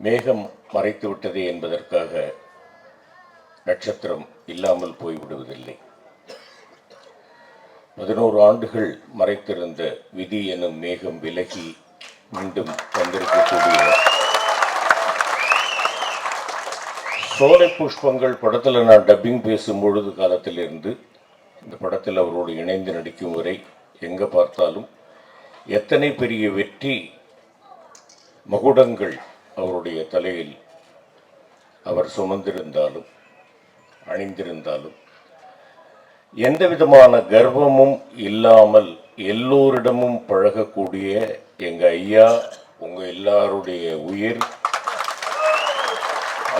மேகம் மறைத்து விட்டது என்பதற்காக நட்சத்திரம் இல்லாமல் போய்விடுவதில்லை. பதினோரு ஆண்டுகள் மறைத்திருந்த விதி எனும் மேகம் விலகி மீண்டும் வந்திருக்கக்கூடிய சோலை புஷ்பங்கள் படத்தில் நான் டப்பிங் பேசும் பொழுது காலத்திலிருந்து இந்த படத்தில் அவரோடு இணைந்து நடிக்கும் வரை எங்கே பார்த்தாலும் எத்தனை பெரிய வெற்றி மகுடங்கள் அவருடைய தலையில் அவர் சுமந்திருந்தாலும் அணிந்திருந்தாலும் எந்த விதமான கர்வமும் இல்லாமல் எல்லோரிடமும் பழகக்கூடிய எங்க ஐயா உங்க எல்லாருடைய உயிர்.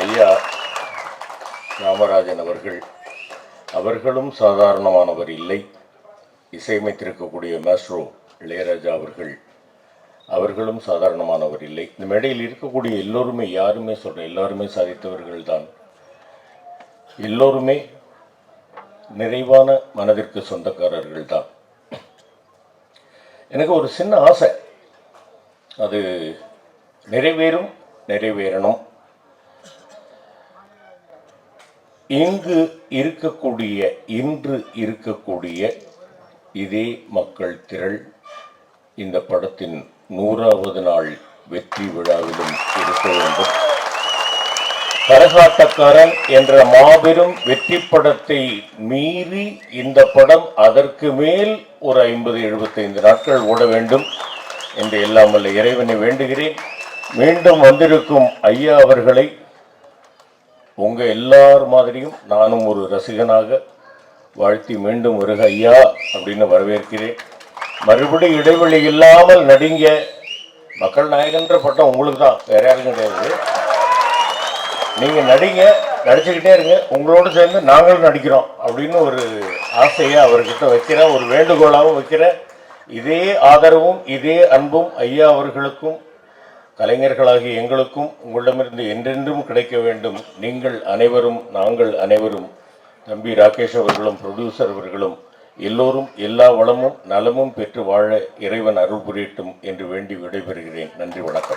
ஐயா ராமராஜன் அவர்கள் அவர்களும் சாதாரணமானவர் இல்லை. இசையமைத்திருக்கக்கூடிய மேஸ்ட்ரோ இளையராஜா அவர்கள் அவர்களும் சாதாரணமானவர் இல்லை. இந்த மேடையில் இருக்கக்கூடிய எல்லோருமே யாருமே சொல்கிற எல்லாருமே சாதித்தவர்கள் தான் எல்லோருமே நிறைவான மனதிற்கு சொந்தக்காரர்கள் தான் எனக்கு ஒரு சின்ன ஆசை. அது நிறைவேறும் நிறைவேறணும். இங்கு இருக்கக்கூடிய இன்று இருக்கக்கூடிய இதே மக்கள் திரள். இந்த படத்தின் நூறாவது நாள் வெற்றி விழாவிலும் இருக்க வேண்டும். கரகாட்டக்காரன் என்ற மாபெரும் வெற்றி படத்தை மீறி இந்த படம் அதற்கு மேல் ஒரு ஐம்பது எழுபத்தைந்து நாட்கள் ஓட வேண்டும் என்று எல்லாம் வல்ல இறைவனை வேண்டுகிறேன். மீண்டும் வந்திருக்கும் ஐயா அவர்களை உங்க எல்லார் மாதிரியும் நானும் ஒரு ரசிகனாக வாழ்த்தி மீண்டும் வருக ஐயா அப்படின்னு வரவேற்கிறேன். மறுபடியும் இடைவெளி இல்லாமல் நடிங்க. மக்கள் நாயகன்ற பட்டம் உங்களுக்கு தான் வேற யாரும் கிடையாது. நீங்க நடிங்க நடிச்சுக்கிட்டே இருங்க. உங்களோடு சேர்ந்து நாங்களும் நடிக்கிறோம் அப்படின்னு ஒரு ஆசையை அவர்கிட்ட வைக்கிறேன் ஒரு வேண்டுகோளாகவும் வைக்கிறேன். இதே ஆதரவும் இதே அன்பும் ஐயா அவர்களுக்கும் கலைஞர்களாகிய எங்களுக்கும் உங்களிடமிருந்து என்றென்றும் கிடைக்க வேண்டும். நீங்கள் அனைவரும் நாங்கள் அனைவரும் தம்பி ராகேஷ் அவர்களும் ப்ரொடியூசர் அவர்களும் எல்லோரும் எல்லா வளமும் நலமும் பெற்று வாழ இறைவன் அருள் புரியட்டும் என்று வேண்டி விடைபெறுகிறேன். நன்றி வணக்கம்.